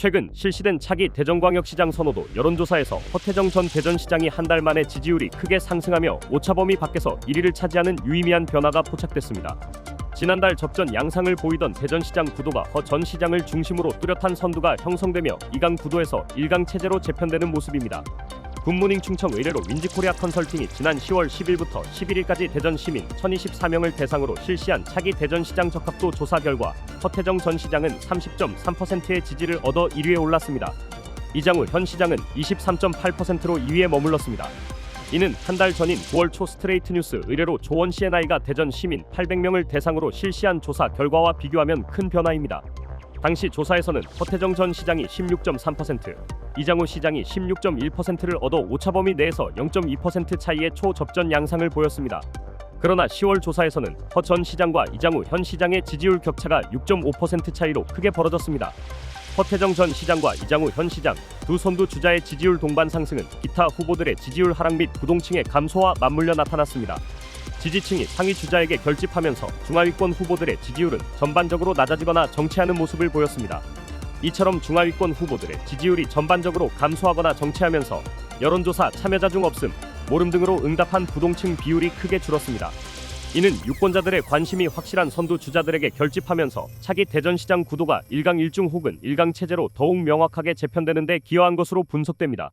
최근 실시된 차기 대전광역시장 선호도 여론조사에서 허태정 전 대전시장이 한 달 만에 지지율이 크게 상승하며 오차범위 밖에서 1위를 차지하는 유의미한 변화가 포착됐습니다. 지난달 접전 양상을 보이던 대전시장 구도가 허 전 시장을 중심으로 뚜렷한 선두가 형성되며 2강 구도에서 1강 체제로 재편되는 모습입니다. 굿모닝 충청 의뢰로 윈지코리아 컨설팅이 지난 10월 10일부터 11일까지 대전 시민 1024명을 대상으로 실시한 차기 대전시장 적합도 조사 결과 허태정 전 시장은 30.3%의 지지를 얻어 1위에 올랐습니다. 이장우 현 시장은 23.8%로 2위에 머물렀습니다. 이는 한 달 전인 9월 초 스트레이트 뉴스 의뢰로 조원 씨의 나이가 대전 시민 800명을 대상으로 실시한 조사 결과와 비교하면 큰 변화입니다. 당시 조사에서는 허태정 전 시장이 16.3%, 이장우 시장이 16.1%를 얻어 오차범위 내에서 0.2% 차이의 초접전 양상을 보였습니다. 그러나 10월 조사에서는 허 전 시장과 이장우 현 시장의 지지율 격차가 6.5% 차이로 크게 벌어졌습니다. 허태정 전 시장과 이장우 현 시장 두 선두 주자의 지지율 동반 상승은 기타 후보들의 지지율 하락 및 부동층의 감소와 맞물려 나타났습니다. 지지층이 상위 주자에게 결집하면서 중하위권 후보들의 지지율은 전반적으로 낮아지거나 정체하는 모습을 보였습니다. 이처럼 중하위권 후보들의 지지율이 전반적으로 감소하거나 정체하면서 여론조사 참여자 중 없음, 모름 등으로 응답한 부동층 비율이 크게 줄었습니다. 이는 유권자들의 관심이 확실한 선두 주자들에게 결집하면서 차기 대전시장 구도가 1강 1중 혹은 1강 체제로 더욱 명확하게 재편되는 데 기여한 것으로 분석됩니다.